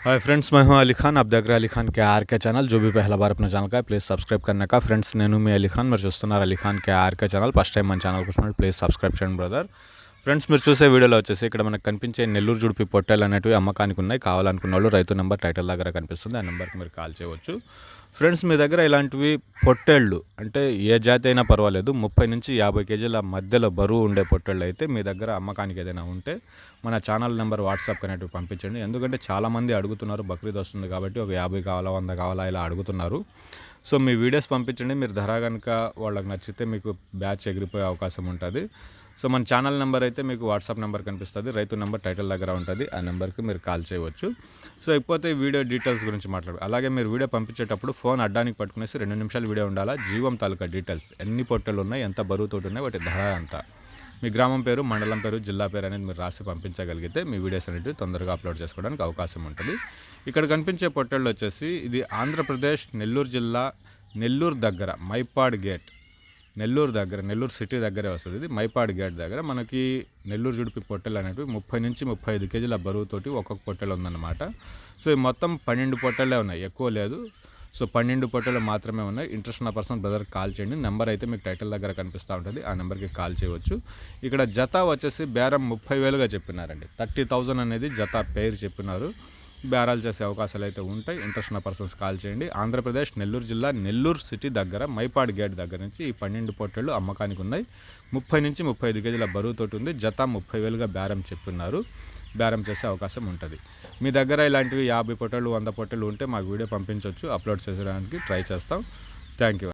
Hi friends मैं हूँ अली खान। आप देख रहे हैं Ali Khan K R K channel. जो भी पहला बार अपना चैनल का है प्लीज़ सब्सक्राइब करने का। फ्रेंड्स नैनू में अली खान मैं चुस्तनार Ali Khan K R K channel. First time मन चैनल को प्लीज़ सब्सक्राइब चैन ब्रदर ఫ్రెండ్స్ మీరు చూసే వీడియోలో వచ్చేసి ఇక్కడ మనకు కనిపించే నెల్లూరు జుడిపి పొట్టాలు అనేటివి అమ్మకానికి ఉన్నాయి. కావాలనుకున్న వాళ్ళు రైతు నెంబర్ టైటిల్ దగ్గర కనిపిస్తుంది. ఆ నెంబర్కి మీరు కాల్ చేయవచ్చు. ఫ్రెండ్స్ మీ దగ్గర ఇలాంటివి పొట్టేళ్ళు అంటే ఏ జాతి అయినా పర్వాలేదు. ముప్పై నుంచి యాభై కేజీల మధ్యలో బరువు ఉండే పొట్టేళ్ళు అయితే మీ దగ్గర అమ్మకానికి ఏదైనా ఉంటే మన ఛానల్ నెంబర్ వాట్సాప్ అనేటివి పంపించండి. ఎందుకంటే చాలామంది అడుగుతున్నారు బక్రీద్ వస్తుంది కాబట్టి ఒక యాభై కావాలా వంద కావాలా ఇలా అడుగుతున్నారు. సో మీ వీడియోస్ పంపించండి మీరు ధర కనుక వాళ్ళకి నచ్చితే మీకు బ్యాచ్ ఎగిరిపోయే అవకాశం ఉంటుంది. సో మన ఛానల్ నెంబర్ అయితే మీకు వాట్సాప్ నెంబర్ కనిపిస్తుంది రైతు నెంబర్ టైటిల్ దగ్గర ఉంటుంది ఆ నెంబర్కి మీరు కాల్ చేయవచ్చు. సో ఇకపోతే వీడియో డీటెయిల్స్ గురించి మాట్లాడు అలాగే మీరు వీడియో పంపించేటప్పుడు ఫోన్ అడ్డానికి పట్టుకునేసి రెండు నిమిషాలు వీడియో ఉండాలా? జీవం తాలూకా డీటెయిల్స్ ఎన్ని పొట్టలు ఉన్నాయి ఎంత బరువుతోటి ఉన్నాయి వాటి ధర ఎంత? మీ గ్రామం పేరు మండలం పేరు జిల్లా పేరు అనేది మీరు రాసి పంపించగలిగితే మీ వీడియోస్ అనేవి తొందరగా అప్లోడ్ చేసుకోవడానికి అవకాశం ఉంటుంది. ఇక్కడ కనిపించే పొట్టళ్ళు వచ్చేసి ఇది ఆంధ్రప్రదేశ్ నెల్లూరు జిల్లా నెల్లూరు దగ్గర మైపాడ్ గేట్. నెల్లూరు దగ్గర నెల్లూరు సిటీ దగ్గరే వస్తుంది ఇది మైపాడ్ గేట్ దగ్గర. మనకి నెల్లూరు జుడిపి పొట్టెలు అనేవి ముప్పై నుంచి ముప్పై ఐదు కేజీల బరువుతోటి ఒక్కొక్క పొట్టెలు ఉందన్నమాట. సో ఈ మొత్తం పన్నెండు పొట్టెలే ఉన్నాయి ఎక్కువ లేదు. సో పన్నెండు పొట్టెలు మాత్రమే ఉన్నాయి. ఇంట్రెస్ట్ ఉన్న పర్సన్ బ్రదర్ కాల్ చేయండి. నెంబర్ అయితే మీకు టైటిల్ దగ్గర కనిపిస్తూ ఉంటుంది. ఆ నెంబర్కి కాల్ చేయవచ్చు. ఇక్కడ జత వచ్చేసి బేరం ముప్పై వేలుగా చెప్పినారండి. థర్టీ థౌజండ్ అనేది జత పేరు చెప్పినారు. బేరాలు చేసే అవకాశాలు అయితే ఉంటాయి. ఇంట్రెస్ట్ ఉన్న పర్సన్స్ కాల్ చేయండి. ఆంధ్రప్రదేశ్ నెల్లూరు జిల్లా నెల్లూరు సిటీ దగ్గర మైపాడ్ గేట్ దగ్గర నుంచి ఈ పన్నెండు పొట్టెళ్ళు అమ్మకానికి ఉన్నాయి. ముప్పై నుంచి ముప్పై ఐదు కేజీల బరువుతోటి ఉంది. జత ముప్పై వేలుగా బేరం చెప్పున్నారు బేరం చేసే అవకాశం ఉంటుంది. మీ దగ్గర ఇలాంటివి యాభై పొట్టలు వంద పొట్టలు ఉంటే మాకు వీడియో పంపించవచ్చు అప్లోడ్ చేసడానికి ట్రై చేస్తాం. Thank you